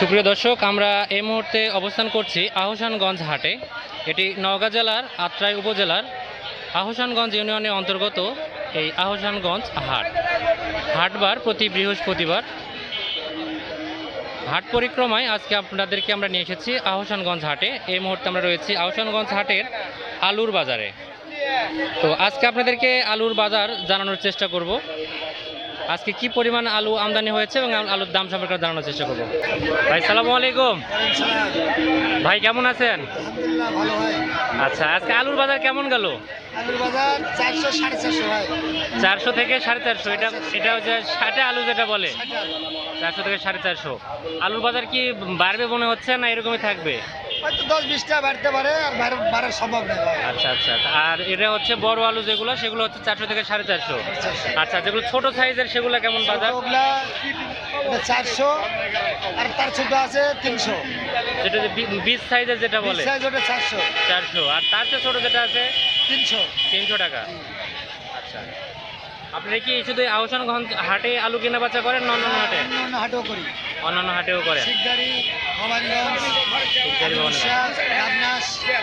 সুপ্রিয় দর্শক, আমরা এই মুহূর্তে অবস্থান করছি আহসানগঞ্জ হাটে। এটি নওগাঁ জেলার আত্রাই উপজেলার আহসানগঞ্জ ইউনিয়নের অন্তর্গত এই আহসানগঞ্জ হাট। হাটবার প্রতি বৃহস্পতিবার। হাট পরিক্রমায় আজকে আপনাদেরকে আমরা নিয়ে এসেছি আহসানগঞ্জ হাটে। এই মুহূর্তে আমরা রয়েছি আহসানগঞ্জ হাটের আলুর বাজারে। তো আজকে আপনাদেরকে আলুর বাজার জানানোর চেষ্টা করব। আজকে কি পরিমাণ আলু আমদানি হয়েছে এবং আলুর দাম সম্পর্কে জানানোর চেষ্টা করব। ভাই সালামু আলাইকুম। ভাই কেমন আছেন? আচ্ছা আজকে আলুর বাজার কেমন গেল? চারশো থেকে সাড়ে চারশো এটা এটা হচ্ছে ষাটে আলু যেটা বলে। চারশো থেকে সাড়ে চারশো। আলুর বাজার কি বাড়বে মনে হচ্ছে না এরকমই থাকবে? হয়তো দশ বিশটা বাড়তে পারে আর বাড়ার সম্ভব নেই আচ্ছা আচ্ছা। আর এটা হচ্ছে বড় আলু যেগুলো সেগুলো হচ্ছে চারশো থেকে সাড়ে চারশো। আচ্ছা যেগুলো ছোট সাইজের সেগুলো কেমন বাজার? ওগুলা চারশো আর তার ছোট আছে তিনশো। যেটা বিশ সাইজের যেটা বলে? সাইজ ওটা চারশো। চারশো। আর তার চেয়ে ছোট যেটা আছে? তিনশো। তিনশো টাকা। আচ্ছা। আপনি কি শুধু আহসানগঞ্জ হাটে আলু কেনা বেচা করেন না অন্যান্য হাটে? অন্য হাটও করি। অন্যান্য হাটেও করেন? ভবানীগঞ্জ।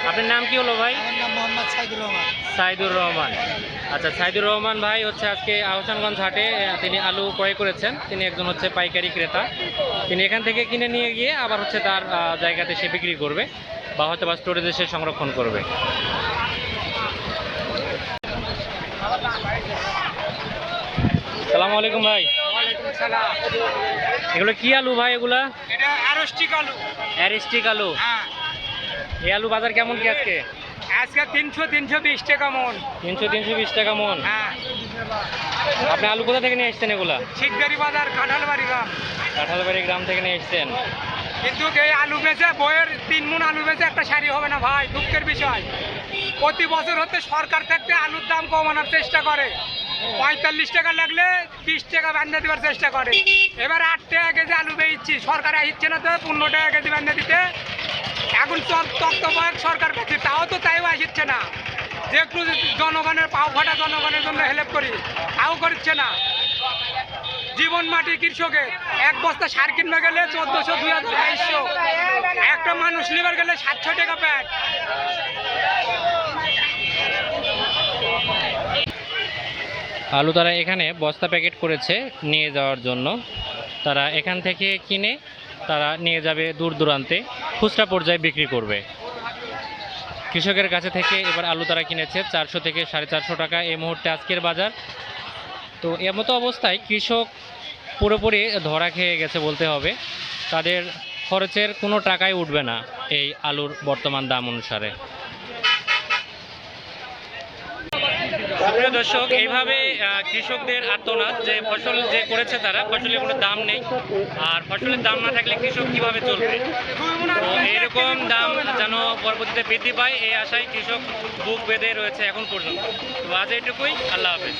আপনার নাম কি হলো ভাই? সাইদুর রহমান। আচ্ছা সাইদুর রহমান ভাই হচ্ছে আজকে আহসানগঞ্জ হাটে তিনি আলু ক্রয় করেছেন। তিনি একজন হচ্ছে পাইকারি ক্রেতা। তিনি এখান থেকে কিনে নিয়ে গিয়ে আবার হচ্ছে তার জায়গাতে সে বিক্রি করবে বা হয়তো বা স্টোরেজে সে সংরক্ষণ করবে। সালামু আলাইকুম ভাই। এগুলো কি আলু ভাই এগুলা? এটা আরষ্টিক আলু। অ্যারিস্টিক আলু। হ্যাঁ। এই আলু বাজার কেমন কি আজকে? আজকে তিনশো তিনশো বিশ টাকা মন। তিনশো তিনশো বিশ টাকা মন। হ্যাঁ। আপনি আলু কোথা থেকে নিয়ে এসছেন এগুলা? শিখদারি বাজার কাঁঠালবাড়ি গ্রাম। কাঁঠালবাড়ি গ্রাম থেকে নিয়ে এসছেন কিন্তু এই আলু বেচে বইয়ের তিন মন আলু বেচে একটা শাড়ি হবে না ভাই দুঃখের বিষয়। প্রতি বছর হতে সরকার থেকে আলুর দাম কমানোর চেষ্টা করে। পঁয়তাল্লিশ টাকা লাগলে বিশ টাকা বান্ধে দেওয়ার চেষ্টা করে। এবার আট টাকা কেজি আলু বেচছি সরকার আসছে না তো, পনেরো টাকা কেজি বান্ধে দিতে। এখন তত্ত্বাবধায়ক সরকার পেয়েছে তাও তো তাইও আসছে না। যে একটু জনগণের পাও ফাটা জনগণের জন্য হেল্প করি, তাও করছে না। জীবন মাটি কৃষকের, এক বস্তা সার কিনবে গেলে চোদ্দশো, দুই হাজার বাইশশো। একটা মানুষ লিবার গেলে সাতশো টাকা প্যাক আলু তারা এখানে বস্তা প্যাকেট করেছে নিয়ে যাওয়ার জন্য। তারা এখান থেকে কিনে তারা নিয়ে যাবে দূর দূরান্তে, খুচরা পর্যায়ে বিক্রি করবে। কৃষকের কাছে থেকে এবার আলু তারা কিনেছে চারশো থেকে সাড়ে চারশো টাকা। এই মুহূর্তে আজকের বাজার। তো এমতো অবস্থায় কৃষক পুরোপুরি ধরা খেয়ে গেছে বলতে হবে। তাদের খরচের কোনো টাকাই উঠবে না এই আলুর বর্তমান দাম অনুসারে। প্রিয় দর্শক, এইভাবে কৃষকদের আত্মনাদ যে ফসল যে করেছে তারা, ফসলের কোনো দাম নেই। আর ফসলের দাম না থাকলে কৃষক কীভাবে চলবে? তো এরকম দাম যেন পরবর্তীতে বৃদ্ধি পায়, এই আশায় কৃষক বুক বেঁধে রয়েছে এখন পর্যন্ত। তো আজ এটুকুই আল্লাহ হাফেজ।